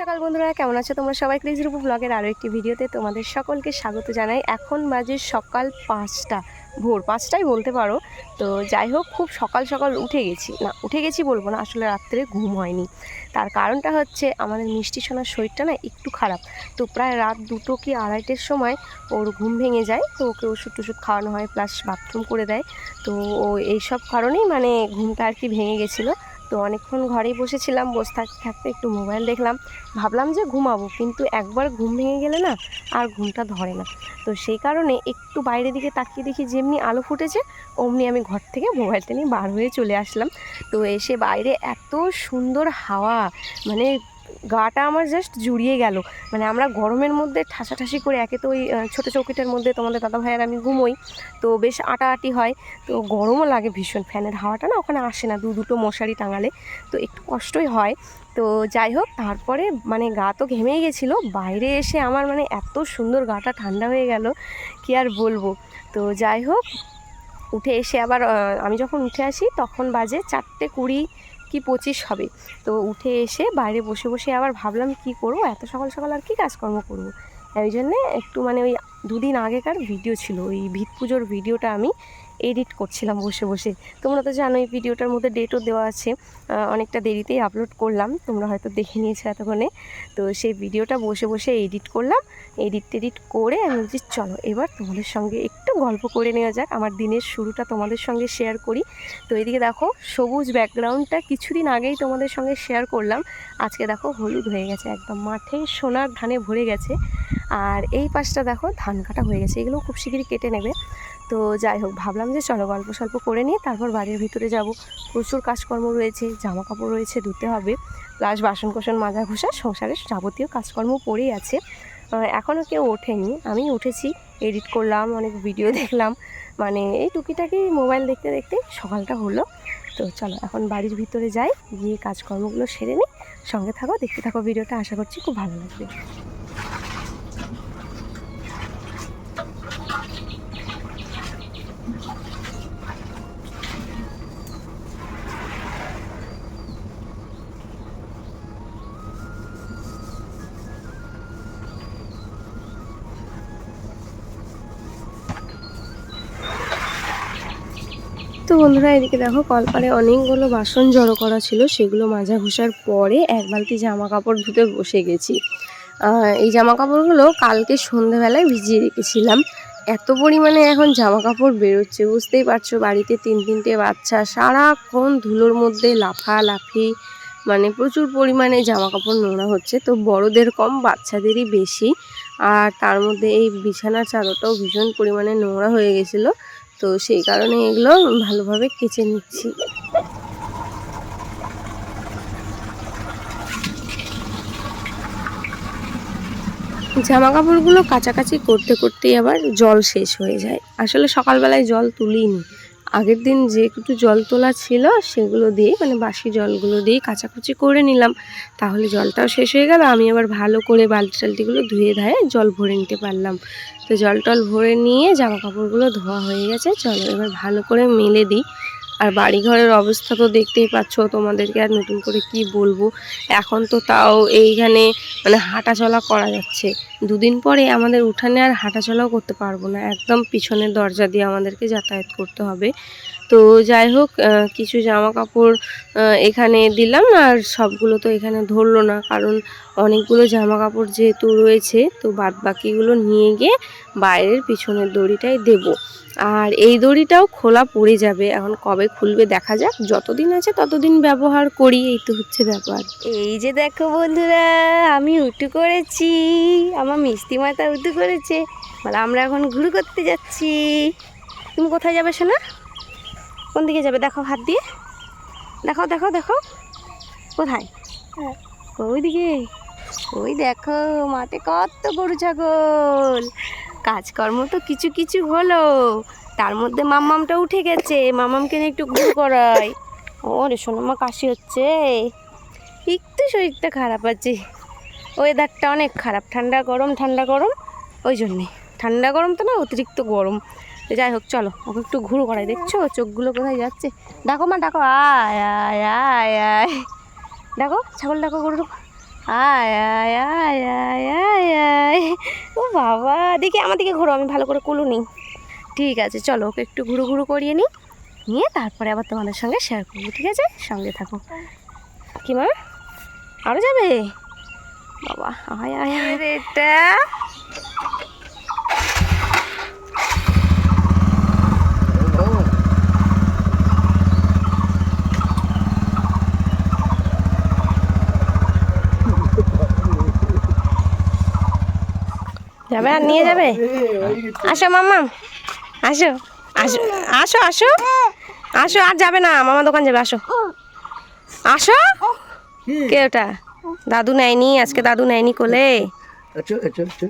সকাল বন্ধুরা, কেমন আছো তোমরা সবাই? ক্রেজি রূপ ব্লগের আরও একটি ভিডিওতে তোমাদের সকলকে স্বাগত জানাই। এখন বাজে সকাল পাঁচটা, ভোর পাঁচটাই বলতে পারো। তো যাই হোক, খুব সকাল সকাল উঠে গেছি। না, উঠে গেছি বলব না, আসলে রাত্রে ঘুম হয়নি। তার কারণটা হচ্ছে আমাদের মিষ্টি সোনার শরীরটা না একটু খারাপ। তো প্রায় রাত দুটো কি আড়াইটের সময় ওর ঘুম ভেঙে যায়, তো ওকে ওষুধ টষুধ খাওয়ানো হয় প্লাস বাথরুম করে দেয়। তো ও এইসব কারণেই মানে ঘুমটা আর কি ভেঙে গেছিল। তো অনেকক্ষণ ঘরেই বসেছিলাম, বসে থাকতে থাকতে একটু মোবাইল দেখলাম। ভাবলাম যে ঘুমাবো, কিন্তু একবার ঘুম ভেঙে গেলে না আর ঘুমটা ধরে না। তো সেই কারণে একটু বাইরের দিকে তাকিয়ে দেখি যেমনি আলো ফুটেছে, অমনি আমি ঘর থেকে মোবাইলটা নিয়ে বার হয়ে চলে আসলাম। তো এসে বাইরে এত সুন্দর হাওয়া মানে গাটা আমার জাস্ট জুড়িয়ে গেল। মানে আমরা গরমের মধ্যে ঠাসাঠাসি করে একে তো ওই ছোটো চৌকিটার মধ্যে তোমাদের দাদা ভাইয়ের আমি ঘুমোই, তো বেশ আটাআটি হয়। তো গরমও লাগে ভীষণ। ফ্যানের হাওয়াটা না ওখানে আসে না, দু দুটো মশারি টাঙালে। তো একটু কষ্টই হয়। তো যাই হোক, তারপরে মানে গা তো ঘেমেই গেছিল, বাইরে এসে আমার মানে এত সুন্দর গাটা ঠান্ডা হয়ে গেল, কি আর বলব। তো যাই হোক, উঠে এসে আবার আমি যখন উঠে আসি, তখন বাজে চারটে কুড়ি কি পঁচিশ হবে? তো উঠে এসে বাইরে বসে বসে আবার ভাবলাম কি করব? এত সকাল সকাল আর কি কাজকর্ম করব? ওই জন্যে একটু মানে ওই দুদিন আগেকার ভিডিও ছিল। ওই ভিত পুজোর ভিডিওটা আমি এডিট করছিলাম বসে বসে। তোমরা তো জানো এই ভিডিওটার মধ্যে ডেটও দেওয়া আছে। অনেকটা দেরিতেই আপলোড করলাম। তোমরা হয়তো দেখে নিয়েছো এতক্ষণে। তো সেই ভিডিওটা বসে বসে এডিট করলাম। এডিট টেডিট করে আমি বলছি, চলো, এবার তোমাদের সঙ্গে একটু গল্প করে নেওয়া যাক। আমার দিনের শুরুটা তোমাদের সঙ্গে শেয়ার করি। তো এদিকে দেখো, সবুজ ব্যাকগ্রাউন্ডটা কিছুদিন আগেই তোমাদের সঙ্গে শেয়ার করলাম। আজকে দেখো হলুদ হয়ে গেছে একদম। মাঠে সোনার ধানে ভরে গেছে। আর এই পাশটা দেখো, ধান কাটা হয়ে গেছে। এগুলো খুব শিগগিরই কেটে নেবে। তো যাই হোক, ভাবলাম যে চলো গল্প সল্প করে নিয়ে তারপর বাড়ির ভিতরে যাব। প্রচুর কাজকর্ম রয়েছে জামা কাপড় রয়েছে, ধুতে হবে। প্লাস বাসন কোসন মাজা ঘষা সংসারের যাবতীয় কাজকর্ম পড়েই আছে। এখনও কেউ ওঠেনি। আমি উঠেছি। এডিট করলাম, অনেক ভিডিও দেখলাম। মানে এই টুকিটাকি মোবাইল দেখতে দেখতে সকালটা হলো। তো চলো এখন বাড়ির ভিতরে যাই, গিয়ে কাজকর্মগুলো সেরে নিই। সঙ্গে থাকো, দেখতে থাকো ভিডিওটা আশা করছি খুব ভালো লাগবে। বন্ধুরা, এদিকে দেখো কলপারে অনেকগুলো বাসন জড়ো করা ছিল। সেগুলো মাজা ঘষার পরে এক বালতি জামা কাপড় ধুতে বসে গেছি। এই জামা কাপড়গুলো কালকে সন্ধেবেলায় ভিজিয়ে রেখেছিলাম। এত পরিমাণে এখন জামা কাপড় বেরোচ্ছে, বুঝতেই পারছ? বাড়িতে তিন তিনটে বাচ্চা, সারাক্ষণ ধুলোর মধ্যে লাফালাফি মানে প্রচুর পরিমাণে জামা কাপড় নোংরা হচ্ছে। তো বড়দের কম, বাচ্চাদেরই বেশি। আর তার মধ্যে এই বিছানার চাদরটাও ভীষণ পরিমাণে নোংরা হয়ে গেছিল। তো সেই কারণে এগুলো ভালোভাবে কেচে নিচ্ছি। জামা কাপড়গুলো কাছাকাছি করতে করতেই আবার জল শেষ হয়ে যায়। আসলে সকালবেলায় জল তুলিনি। আগের দিন যে একটু জল তোলা ছিল সেগুলো দিয়ে মানে বাসি জলগুলো দিয়ে কাচাকুচি করে নিলাম। তাহলে জলটাও শেষ হয়ে গেল। আমি আবার ভালো করে বালতি টালতিগুলো ধুয়ে ধায়ে জল ভরে নিতে পারলাম। তো জল টল ভরে নিয়ে জামা কাপড়গুলো ধোয়া হয়ে গেছে। চলো এবার ভালো করে মেলে দিই। আর বাড়িঘরের অবস্থা তো দেখতেই পাচ্ছ, তোমাদেরকে আর নতুন করে কি বলব? এখন তো তাও এইখানে মানে হাঁটাচলা করা যাচ্ছে। দুদিন পরে আমাদের উঠানে আর হাঁটাচলাও করতে পারব না। একদম পিছনের দরজা দিয়ে আমাদেরকে যাতায়াত করতে হবে। তো যাই হোক কিছু জামা কাপড় এখানে দিলাম আর সবগুলো তো এখানে ধরলো না। কারণ অনেকগুলো জামা কাপড় যেহেতু রয়েছে, তো বাদ বাকিগুলো নিয়ে গিয়ে বাইরের পিছনের দড়িটাই দেব। আর এই দড়িটাও খোলা পড়ে যাবে। এখন কবে খুলবে দেখা যাক। যতদিন আছে ততদিন ব্যবহার করি, এই তো হচ্ছে ব্যাপার। এই যে দেখো বন্ধুরা, আমি উটু করেছি। আমার মিষ্টি মাথা উটু করেছে। আমরা এখন ঘুরু করতে যাচ্ছি। তুমি কোথায় যাবে শোনা কোন দিকে যাবে? দেখো হাত দিয়ে। দেখো দেখো দেখো। কোথায়? ওইদিকে। ওই দেখো মাঠে কত গরু ছাগল। কাজকর্ম তো কিছু কিছু হলো। তার মধ্যে মাম্মামটা উঠে গেছে। মামামকে নিয়ে একটু ঘুর করাই। ও রে সোনামা কাশি হচ্ছে। একটু শরীরটা খারাপ আছে। ওয়েদারটা অনেক খারাপ। ঠান্ডা গরম ঠান্ডা গরম। ওই জন্যে। ঠান্ডা গরম তো না অতিরিক্ত গরম। যাই হোক, চলো, ওকে একটু ঘুরো করাই দেখছ? চোখগুলো কোথায় যাচ্ছে? ডাকো মা ডাকো আয় আয় আয় আয়। ডাকো ছাগল ডাকো গরু। আয় আয় আয় আয় আয় আয়। ও বাবা, দেখি আমার দিকে ঘোরো, আমি ভালো করে কুলু নিই। ঠিক আছে, চলো, ওকে একটু ঘুরু ঘুরু করিয়ে নিই। নিয়ে তারপরে আবার তোমাদের সঙ্গে শেয়ার করব, ঠিক আছে? সঙ্গে থাকো। কি মা? আরও যাবে? বাবা, আয় আয় এটা? যাবে আর নিয়ে যাবে? আসো মাম্মা আসো আসো আসো আসো আসো আর যাবে না মামা দোকান যাবে আসো। আসো? কে ওটা? দাদু নেয়নি আজকে দাদু নেয়নি কোলে। আচ্ছা আচ্ছা আচ্ছা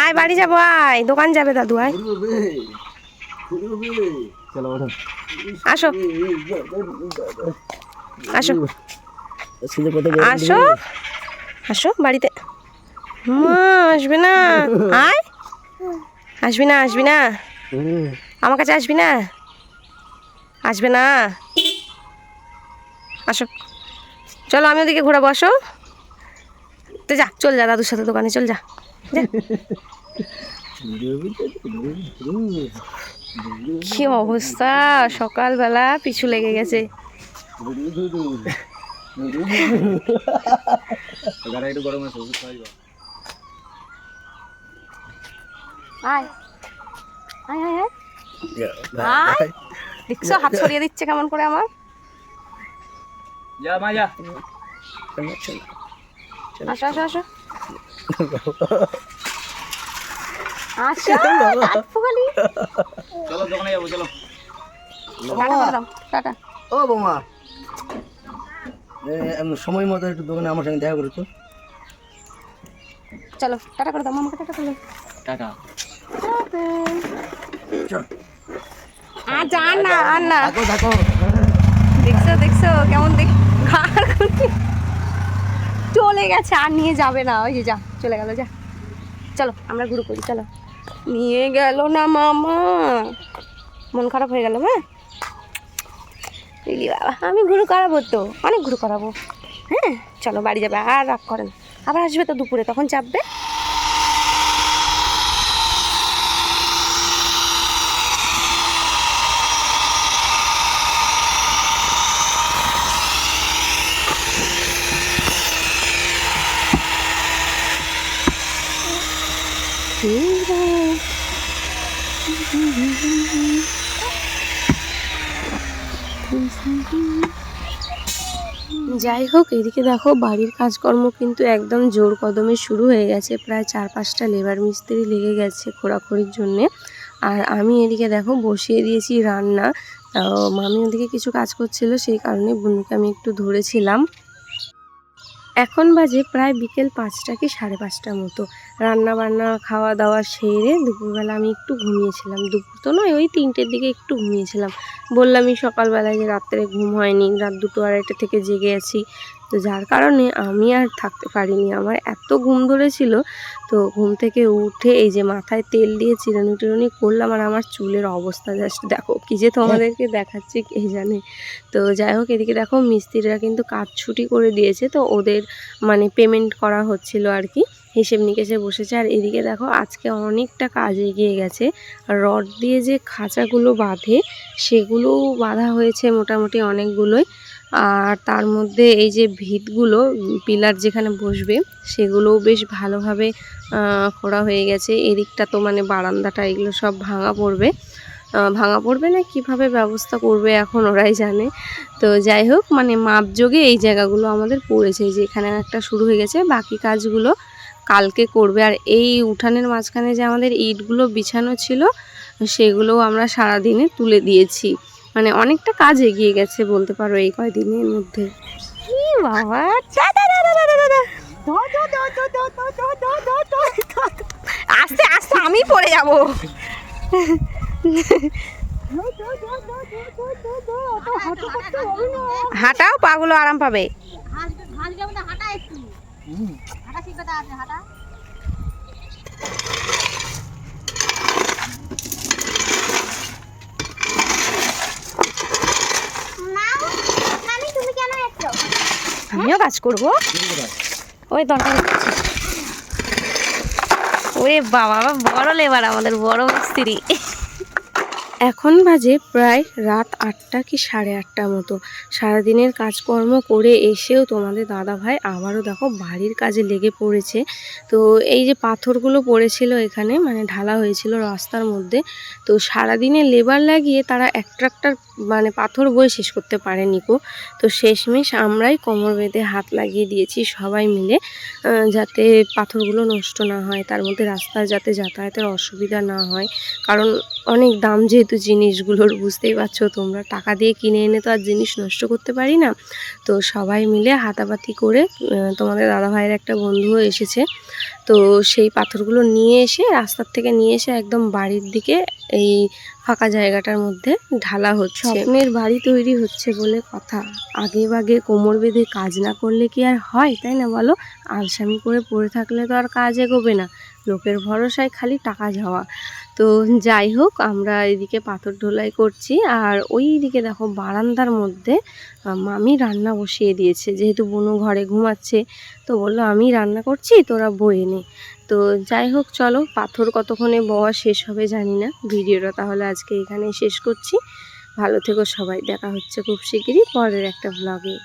আয় বাড়ি যাব আয় দোকান যাবে দাদু আয়। আসো। আসো। আসো। আসো বাড়িতে। মা আসবে না। আয়। আসবি না আসবি না। আমার কাছে আসবি না। আসবে না। আসো। চলো আমি ওদিকে ঘোরাবো আসো। তো যা চল যা দাদুর সাথে দোকানে চল যা। যা। কি অবস্থা? সকালবেলা পিছু লেগে গেছে। একটু গরম আছে ওষুধ খাওয়াই আয়। আয় আয় আয়। আয়। দেখছ হাত ছড়িয়ে দিচ্ছে কেমন করে আমার? যা মা যা। আসো আসো আসো। আসো চলো দোকানে যাব চলো। টাটা। ও বৌমা। সময় মতো একটু দোকানে আমার সঙ্গে দেখা করেছ। চলো টাটা করে দাও মামাকে টাটা করে দাও। টাটা। আর যা না আর না দেখছ দেখছ কেমন দেখ চলে গেছে আর নিয়ে যাবে না। ওই যে যা চলে গেল যা। চলো আমরা ঘুরু করি চলো। নিয়ে গেল না মামা। মন খারাপ হয়ে গেল হ্যাঁ? ইলি বাবা। আমি ঘুরু করাবো তো। অনেক ঘুরু করাবো। হ্যাঁ চলো, বাড়ি যাবে। আর রাগ করেন আবার আসবে তো দুপুরে, তখন চাপবে। যাই হোক, এদিকে দেখো বাড়ির কাজকর্ম কিন্তু একদম জোর কদমে শুরু হয়ে গেছে। প্রায় চার পাঁচটা লেবার মিস্ত্রি লেগে গেছে খোরাখড়ির জন্যে। আর আমি এদিকে দেখো বসিয়ে দিয়েছি রান্না। মামি ওদিকে কিছু কাজ করছিল, সেই কারণে বুনুকে আমি একটু ধরেছিলাম। এখন বাজে প্রায় বিকেল পাঁচটা কি সাড়ে পাঁচটার মতো। রান্না বান্না খাওয়া দাওয়া সেরে দুপুরবেলা আমি একটু ঘুমিয়েছিলাম। দুপুর তো নয়, ওই তিনটের দিকে একটু ঘুমিয়েছিলাম। বললামই সকালবেলায় যে রাত্রে ঘুম হয়নি, রাত দুটো আড়াইটা থেকে জেগে আছি। তো যার কারণে আমি আর থাকতে পারিনি। আমার এত ঘুম ধরেছিল, তো ঘুম থেকে উঠে এই যে মাথায় তেল দিয়ে চিরানি টিরানি করলাম আর আমার চুলের অবস্থা জাস্ট দেখো কি যে তোমাদেরকে দেখাচ্ছি কে জানে। তো যাই হোক, এদিকে দেখো মিস্ত্রিরা কিন্তু কাজ ছুটি করে দিয়েছে, তো ওদের মানে পেমেন্ট করা হচ্ছিল আর কি। হিসেব নিকেশে বসেছে আর এদিকে দেখো আজকে অনেকটা কাজ এগিয়ে গেছে। রড দিয়ে যে খাঁচাগুলো বাঁধে, সেগুলোও বাঁধা হয়েছে মোটামুটি অনেকগুলোই। আর তার মধ্যে এই যে ভিতগুলো পিলার যেখানে বসবে, সেগুলোও বেশ ভালোভাবে খোঁড়া হয়ে গেছে। এদিকটা তো মানে বারান্দাটা, এগুলো সব ভাঙা পড়বে। ভাঙা পড়বে না, কীভাবে ব্যবস্থা করবে এখন ওরাই জানে। তো যাই হোক মানে মাপযোগে এই জায়গাগুলো আমাদের পড়েছে। যে এখানে একটা শুরু হয়ে গেছে, বাকি কাজগুলো কালকে করবে। আর এই উঠানের মাঝখানে যে আমাদের ইটগুলো বিছানো ছিল, সেগুলোও আমরা সারাদিনে তুলে দিয়েছি। মানে অনেকটা কাজ এগিয়ে গেছে বলতে পারো এই কয়দিনের মধ্যে বাবা আস্তে আস্তে আমি পড়ে যাব হাঁটাও পাগুলো আরাম পাবে হাঁটা আমিও কাজ করব। ওই তরকারি ওরে বাবা বড় লেবার আমাদের বড় মিস্ত্রি। এখন বাজে প্রায় রাত আটটা কি সাড়ে আটটা মতো। সারাদিনের কাজকর্ম করে এসেও তোমাদের দাদা ভাই আবারও দেখো বাড়ির কাজে লেগে পড়েছে। তো এই যে পাথরগুলো পড়েছিল এখানে মানে ঢালা হয়েছিল রাস্তার মধ্যে তো সারাদিনে লেবার লাগিয়ে তারা এক ট্রাক্টর মানে পাথর বয়ে শেষ করতে পারেনি কো তো শেষমেশ আমরাই কোমর বেঁধে হাত লাগিয়ে দিয়েছি সবাই মিলে যাতে পাথরগুলো নষ্ট না হয়, তার মধ্যে রাস্তায় যাতে যাতায়াতের অসুবিধা না হয়। কারণ অনেক দাম যেহেতু জিনিসগুলোর, বুঝতেই পারছ তোমরা। টাকা দিয়ে কিনে এনে তো আর জিনিস নষ্ট করতে পারি না। তো সবাই মিলে হাতাপাতি করে তোমাদের দাদা ভাইয়ের একটা বন্ধুও এসেছে। তো সেই পাথরগুলো নিয়ে এসে রাস্তার থেকে নিয়ে এসে একদম বাড়ির দিকে এই ফাঁকা জায়গাটার মধ্যে ঢালা হচ্ছে। স্বপ্নের বাড়ি তৈরি হচ্ছে বলে কথা। আগে বাগে কোমর বেঁধে কাজ না করলে কি আর হয়, তাই না বলো? আলসামি করে পড়ে থাকলে তো আর কাজ এগোবে না। লোকের ভরসায় খালি টাকা যাওয়া তো যাই হোক, আমরা এদিকে পাথর ঢোলাই করছি। আর ওই দিকে দেখো, বারান্দার মধ্যে মামি রান্না বসিয়ে দিয়েছে। যেহেতু বুনু ঘরে ঘুমাচ্ছে, তো বলল, আমি রান্না করছি, তোরা বয়ে নে। তো যাই হোক, চলো, পাথর কতক্ষণে বওয়া শেষ হবে জানি না। ভিডিওটা তাহলে আজকে এখানে শেষ করছি। ভালো থেকো সবাই, দেখা হচ্ছে খুব শিগগিরই পরের একটা ব্লগে